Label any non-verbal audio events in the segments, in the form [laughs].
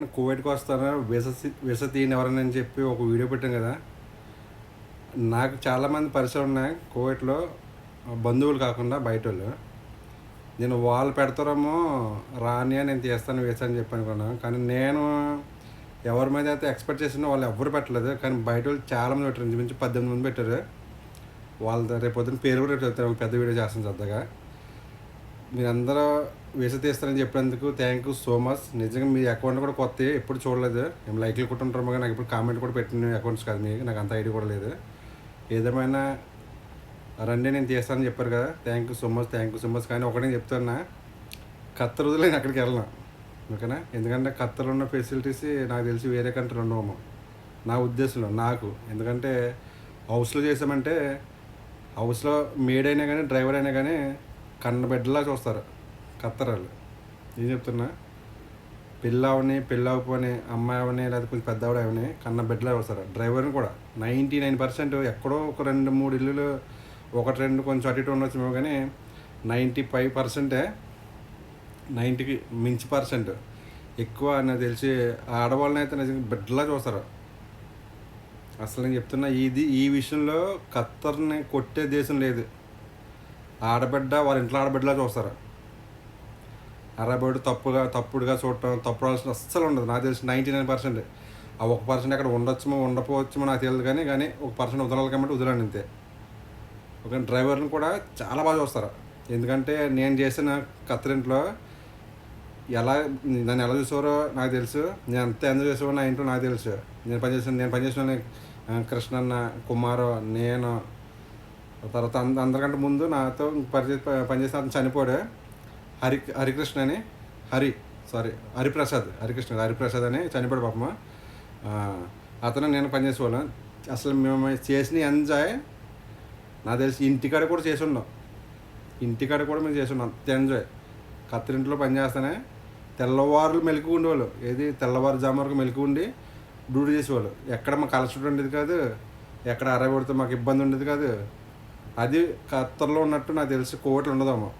కోవిడ్కి వస్తాను విస విస తీయని ఎవరని చెప్పి ఒక వీడియో పెట్టాం కదా. నాకు చాలామంది పరిచయం ఉన్నాయి కోవిడ్లో బంధువులు కాకుండా బయట వాళ్ళు నేను వాళ్ళు పెడతారేమో రాని నేను తీస్తాను వేసా అని చెప్పి అనుకున్నాను కానీ నేను ఎవరి మీద అయితే ఎక్స్పెక్ట్ చేసినా వాళ్ళు ఎవ్వరు పెట్టలేదు. కానీ బయట వాళ్ళు చాలామంది పెట్టారు. ఇంచుమించు పద్దెనిమిది మంది పెట్టారు. వాళ్ళ రేపు పొద్దున్న పేరు కూడా రేపు పెద్ద వీడియో చేస్తాను శ్రద్ధగా. మీరందరూ వేసి తీస్తారని చెప్పినందుకు థ్యాంక్ యూ సో మచ్ నిజంగా మీ అకౌంట్ కూడా కొత్త ఎప్పుడు చూడలేదు. మేము లైక్లు కొట్టుంటాము కానీ నాకు ఇప్పుడు కామెంట్ కూడా పెట్టిన అకౌంట్స్ కాదు మీకు నాకు అంత ఐడియా కూడా లేదు. ఏదేమైనా రండి నేను తీస్తానని చెప్పారు కదా. Thank you so much thank you so much కానీ ఒకటే చెప్తున్నా కత్తర్ వదిలే నేను అక్కడికి వెళ్ళను. ఓకేనా? ఎందుకంటే ఖత్తర్లో ఉన్న ఫెసిలిటీస్ నాకు తెలిసి వేరే కంట్రీ ఉండవు నా ఉద్దేశంలో నాకు. ఎందుకంటే హౌస్లో చేసామంటే హౌస్లో మేడ్ అయినా కానీ డ్రైవర్ అయినా కానీ కన్న బిడ్డలా చూస్తారు. కత్తరాలు. ఏం చెప్తున్నా పిల్ల అవని అమ్మాయి అవని లేదా కొంచెం పెద్దవాడు ఆవిడ అవని కన్న బిడ్డలా వస్తారు. డ్రైవర్ని కూడా నైంటీ నైన్ పర్సెంట్ ఎక్కడో ఒక రెండు మూడు ఇల్లులు ఒకటి రెండు కొంచెం అటు ఇటు ఉండొచ్చేమో కానీ నైంటీ ఫైవ్ పర్సెంటే నైంటీకి మించి పర్సెంట్. ఎక్కువ నాకు తెలిసి ఆడవాళ్ళని అయితే నిజంగా బిడ్డలా చూస్తారు. అసలు నేను చెప్తున్నా ఇది ఈ విషయంలో ఖత్తర్ని కొట్టే దేశం లేదు. ఆడబిడ్డ వాళ్ళ ఇంట్లో ఆడబిడ్డలా చూస్తారు. అరబిడ్డ తప్పుగా తప్పుడుగా చూడటం తప్పు ఆలోచన అస్సలు ఉండదు. నాకు తెలిసి నైంటీ నైన్ పర్సెంట్. ఆ ఒక పర్సెంట్ అక్కడ ఉండొచ్చుమో ఉండకపోవచ్చుమో నాకు తెలియదు కానీ కానీ ఒక పర్సెంట్ వదలాలి కాబట్టి వదలండి అంతే. ఒక డ్రైవర్ని కూడా చాలా బాగా చూస్తారు. ఎందుకంటే నేను చేసిన కత్తిరింట్లో ఎలా నన్ను ఎలా చూసారో నాకు తెలుసు. నేను ఎంత ఎంజాయ్ చేసావో నా ఇంట్లో నాకు తెలుసు. నేను పనిచేసిన నేను పనిచేసిన కృష్ణన్న కుమారు నేను తర్వాత అంద అందరికంటే ముందు నాతో పరిచయం పనిచేసిన అతను చనిపోయాడు. హరి హరికృష్ణ అని హరి సారీ హరిప్రసాద్ హరికృష్ణ హరిప్రసాద్ అని చనిపోయాడు పాపమ్మ అతను నేను పనిచేసేవాళ్ళం అసలు మేము చేసిన ఎంజాయ్ నాకు తెలిసి ఇంటికాడ కూడా చేసి ఉన్నాం ఇంటికాడ కూడా మేము చేసి ఉన్నాం అంత ఎంజాయ్. కత్తిరింట్లో పనిచేస్తానే తెల్లవారులు మెలకు ఉండేవాళ్ళు ఏది? తెల్లవారుజాము వరకు మెలకు ఉండి డ్యూటీ చేసేవాళ్ళు. ఎక్కడ మాకు అలసట ఉండేది కాదు. ఎక్కడ అరవడితే మాకు ఇబ్బంది ఉండేది కాదు. అది ఖత్తర్లో ఉన్నట్టు నాకు తెలిసి కోవట్లు ఉండదమ్మా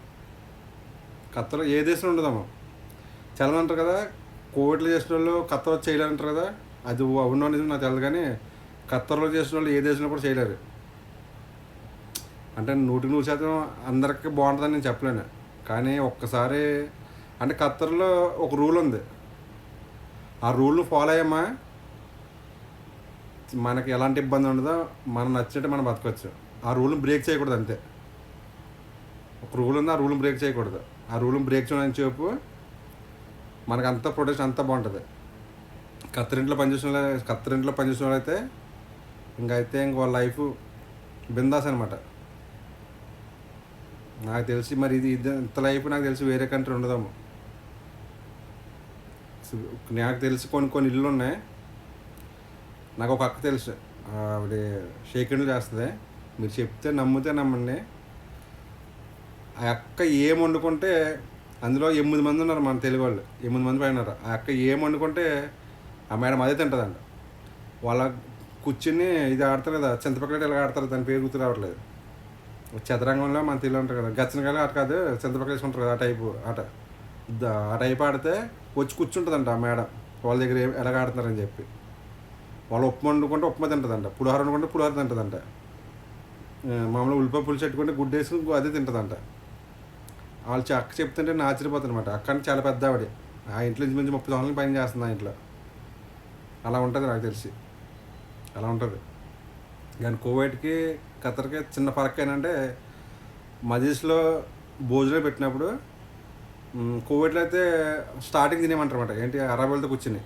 ఖత్తర్ ఏ దేశంలో ఉండదమ్మా. చాలా అంటారు కదా కోవిడ్లో చేసిన వాళ్ళు ఖత్తర్ వచ్చి కదా అది అవునో నిజం నాకు తెలియదు కానీ ఖత్తర్లో చేసిన వాళ్ళు ఏ దేశంలో కూడా చేయలేరు. అంటే నూటికి నూరు శాతం అందరికీ బాగుంటుందని నేను చెప్పలేను. కానీ ఒక్కసారి అంటే ఖత్తర్లో ఒక రూల్ ఉంది. ఆ రూల్ని ఫాలో అయ్యామా మనకి ఎలాంటి ఇబ్బంది ఉండదో మనం నచ్చినట్టు మనం బతకవచ్చు. ఆ రూల్ని బ్రేక్ చేయకూడదు అంతే. ఒక రూల్ ఉంది ఆ రూల్ని బ్రేక్ చేయకూడదు. ఆ రూల్ని బ్రేక్ చేయడానికి చెప్పు. మనకు అంత ప్రొడక్షన్ అంతా బాగుంటుంది. కత్తిరింట్లో పనిచేసిన వాళ్ళు కత్తరింట్లో పనిచేసిన వాళ్ళైతే ఇంకైతే ఇంక వాళ్ళ లైఫ్ బిందాస్ అనమాట నాకు తెలిసి మరి ఇది ఇది ఇంత లైఫ్ నాకు తెలిసి వేరే కంట్రీ ఉండదాము. నాకు తెలిసి కొన్ని కొన్ని ఇల్లు ఉన్నాయి. నాకు ఒక అక్క తెలుసు. ఆవిడ షేకిండ్లు చేస్తుంది. మీరు చెప్తే నమ్మితే నమ్మండి. ఆ అక్క ఏం వండుకుంటే అందులో ఎనిమిది మంది ఉన్నారు మన తెలుగు వాళ్ళు ఎనిమిది మంది పైన ఉన్నారు. ఆ అక్క ఏం వండుకుంటే ఆ మేడం అదే తింటుందంట. వాళ్ళ కూర్చుని ఇది ఆడతారు కదా చింతపక్కల ఇలా ఆడతారు దాని పేరు గుర్తు రావట్లేదు. చదరంగంలో మన తెలుగు ఉంటారు కదా గచ్చనకాయలు ఆట కాదు చింతపక్కల వేసుకుంటారు కదా ఆ టైపు ఆట. ఆ టైప్ ఆడితే వచ్చి కూర్చుంటుందంట ఆ మేడం వాళ్ళ దగ్గర ఏం- ఎలాగ ఆడుతున్నారని చెప్పి. వాళ్ళు ఉప్మా వండుకుంటే ఉప్మా తింటుందంట పులిహోర వండుకుంటే పులిహోర తింటుందంట. మామూలుగా ఉల్లిపాయ పులుసు పెట్టుకుంటే గుడ్డు వేసుకుని అదే తింటుందంట. వాళ్ళు అక్క చెప్తుంటే నేను ఆశ్చర్యపోతాను అనమాట అక్క అంటే చాలా పెద్ద ఆవిడ. ఆ ఇంట్లో నుంచి మంచి ముప్పై సంవత్సరాలు పని చేస్తుంది ఆ ఇంట్లో. అలా ఉంటుంది నాకు తెలిసి. అలా ఉంటుంది. కానీ కోవిడ్కి ఖతర్కి చిన్న ఫరక్ ఏంటంటే మజీస్లో భోజనం పెట్టినప్పుడు కోవిడ్లో అయితే స్టార్టింగ్ తినేమంటారు ఏంటి? అరబీలతో కూర్చుని.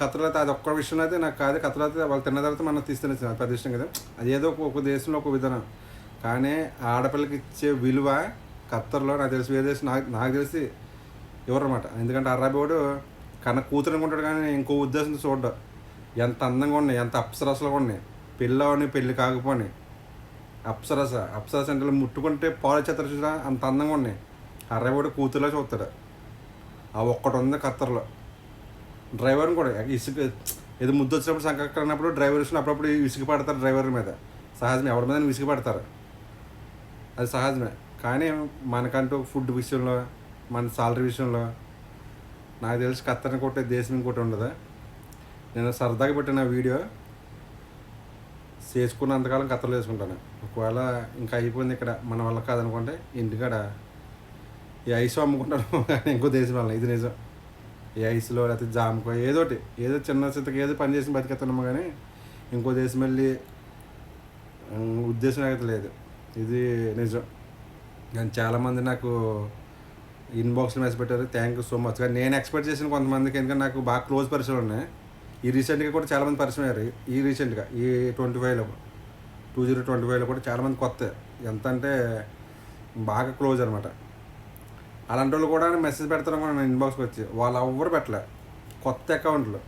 ఖతర్లో అయితే అది ఒక్క విషయం అయితే నాకు కాదు. ఖతర్లో అయితే వాళ్ళు తిన్న తర్వాత మనం తీసుకునే అది పెద్ద ఇష్టం కదా. అది ఏదో ఒక దేశంలో ఒక విధానం. కానీ ఆడపిల్లకి ఇచ్చే విలువ ఖత్తర్లో నాకు తెలిసి వేరే దేశం నాకు నాకు తెలిసి ఇవ్వరన్నమాట ఎందుకంటే అరబోడు కన్న కూతురు అనుకుంటాడు కానీ ఇంకో ఉద్దేశంతో చూడ్డం. ఎంత అందంగా ఉన్నాయి ఎంత అప్సరసలు ఉన్నాయి. పిల్లవని పెళ్ళి కాకపోని. అప్సరస అప్సరస అంటే ముట్టుకుంటే పాలు చెత్తరు చూసినా అంత అందంగా ఉన్నాయి. అర్రబోడు కూతురులో చూస్తాడు. ఆ ఒక్కటి ఉంది ఖత్తర్లో. డ్రైవర్ని కూడా ఇసుక ఏదో ముద్దు వచ్చినప్పుడు సంకన్నప్పుడు డ్రైవర్ వచ్చిన అప్పుడప్పుడు ఇసుక పడతారు డ్రైవర్ మీద. సహజమే ఎవరి మీద విసుగు పడతారు. అది సహజమే. కానీ మనకంటూ ఫుడ్ విషయంలో మన సాలరీ విషయంలో నాకు తెలిసి కత్తెరని కొట్టే దేశం ఇంకోటి ఉండదు? నేను సరదాగా పెట్టిన వీడియో చేసుకున్నంతకాలం కత్తలు వేసుకుంటాను ఒకవేళ ఇంకా అయిపోయింది ఇక్కడ మన వల్ల కాదనుకుంటే ఇంటికాడ ఈ ఐస్ అమ్ముకుంటాను. కానీ [laughs] ఇంకో దేశం వల్ల ఇది నిజం. ఈ ఐస్లో లేకపోతే జామకో ఏదోటి ఏదో చిన్న చిత్తకి ఏదో పని చేసి బతికేస్తున్నాము కానీ ఇంకో దేశం వెళ్ళి ఉద్దేశం అయితే లేదు. ఇది నిజం. కానీ చాలామంది నాకు ఇన్బాక్స్లో మెసేజ్ పెట్టారు థ్యాంక్ యూ సో మచ్ కానీ నేను ఎక్స్పెక్ట్ చేసిన కొంతమందికి ఎందుకంటే నాకు బాగా క్లోజ్ పరిచయాలు ఉన్నాయి. ఈ రీసెంట్గా కూడా చాలామంది పరిచయం అయ్యారు. ఈ రీసెంట్గా ఈ ట్వంటీ ఫైవ్లో టూ జీరో ట్వంటీ ఫైవ్లో కూడా చాలామంది కొత్త. ఎంత అంటే బాగా క్లోజ్ అనమాట. అలాంటి వాళ్ళు కూడా మెసేజ్ పెడతారు కూడా నేను ఇన్బాక్స్కి వచ్చి వాళ్ళు ఎవ్వరు పెట్టలే. కొత్త అకౌంట్లు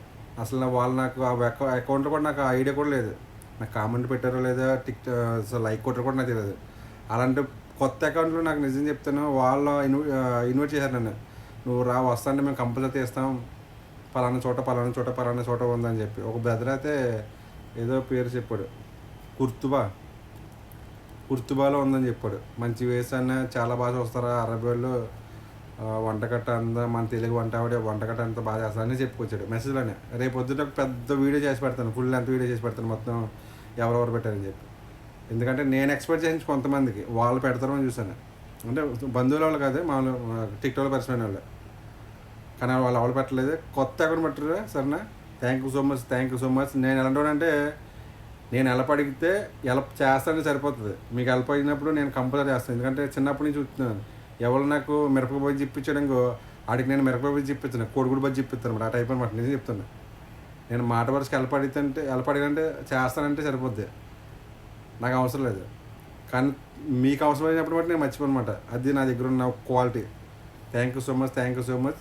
అసలు వాళ్ళు నాకు ఆ అకౌంట్లో కూడా నాకు ఐడియా కూడా లేదు. నాకు కామెంట్ పెట్టారో లేదా టిక్ అసలు లైక్ కొట్టారో కూడా నాకు తెలియదు. అలాంటి కొత్త అకౌంట్లో నాకు నిజం చెప్తాను వాళ్ళు ఇన్వ ఇన్వైట్ చేశారు నన్ను. నువ్వు రా వస్తాంటే మేము కంపల్సరీ తీస్తాం. పలానా చోట పలానా చోట పలానా చోట ఉందని చెప్పి. ఒక బ్రదర్ అయితే ఏదో పేరు చెప్పాడు. కుర్తుబా కుర్తుబాలో ఉందని చెప్పాడు. మంచి వేసాన చాలా బాగా చూస్తారా? అరవై వాళ్ళు వంటకట్ట అంతా మన తెలుగు వంట ఆవిడ వంటకట్ట అంతా బాగా చేస్తారని చెప్పుకొచ్చాడు. మెసేజ్లోనే రేపు పొద్దున్న పెద్ద వీడియో చేసి పెడతాను. ఫుల్ లెంత్ వీడియో చేసి పెడతాను మొత్తం. ఎవరెవరు పెట్టారని చెప్పి. ఎందుకంటే నేను ఎక్స్పెక్ట్ చేసి కొంతమందికి. వాళ్ళు పెడతారని చూశాను. అంటే బంధువుల వాళ్ళు కాదే మామూలు టిక్టాక్ పరిచయమైన వాళ్ళు. కానీ వాళ్ళు ఎవరు పెట్టలేదు. కొత్త అకౌంట్ పెట్టరు సరేనా? Thank you so much thank you so much నేను ఎలాంటి అంటే నేను హెల్ప్ అడిగితే హెల్ప్ చేస్తానే సరిపోతుంది. మీకు హెల్ప్ అయినప్పుడు నేను కంపల్సరీ చేస్తాను. ఎందుకంటే చిన్నప్పటి నుంచి చూస్తున్నాను. ఎవరు నాకు మిరపకాయ బజ్జి ఇప్పించడంకో ఆడికి నేను మిరపకాయ బజ్జి ఇప్పించాను. కోడిగుడు బజ్జి ఇప్పిస్తాను అనమాట. ఆ టైప్ అనమాట నేను చెప్తాను నేను మాట వరుసకి హెల్ప్ అడిగితే హెల్ప్ అడిగినంటే చేస్తానంటే సరిపోద్ది. నాకు అవసరం లేదు. కానీ మీకు అవసరమైనప్పుడు బట్టి నేను మర్చిపోనమాట అది నా దగ్గర ఉన్న quality thank you so much thank you so much